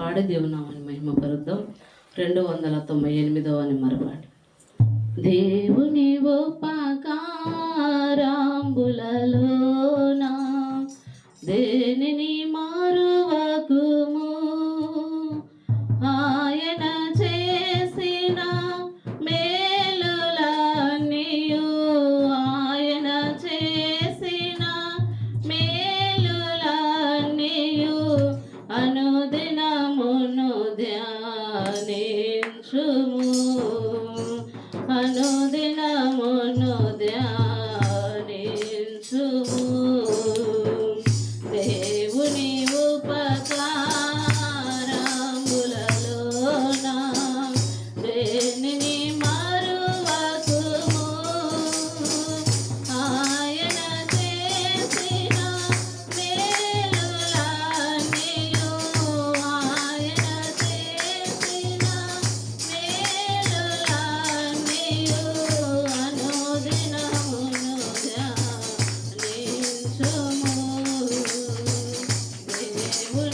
పాడే దేవునామని మహిమ పరుద్దాం రెండు వందల తొంభై ఎనిమిదవ అని మరపాటు. దేవుని ఉపకారాంబులలోనా దేనిని మారువకుమో? Thanks.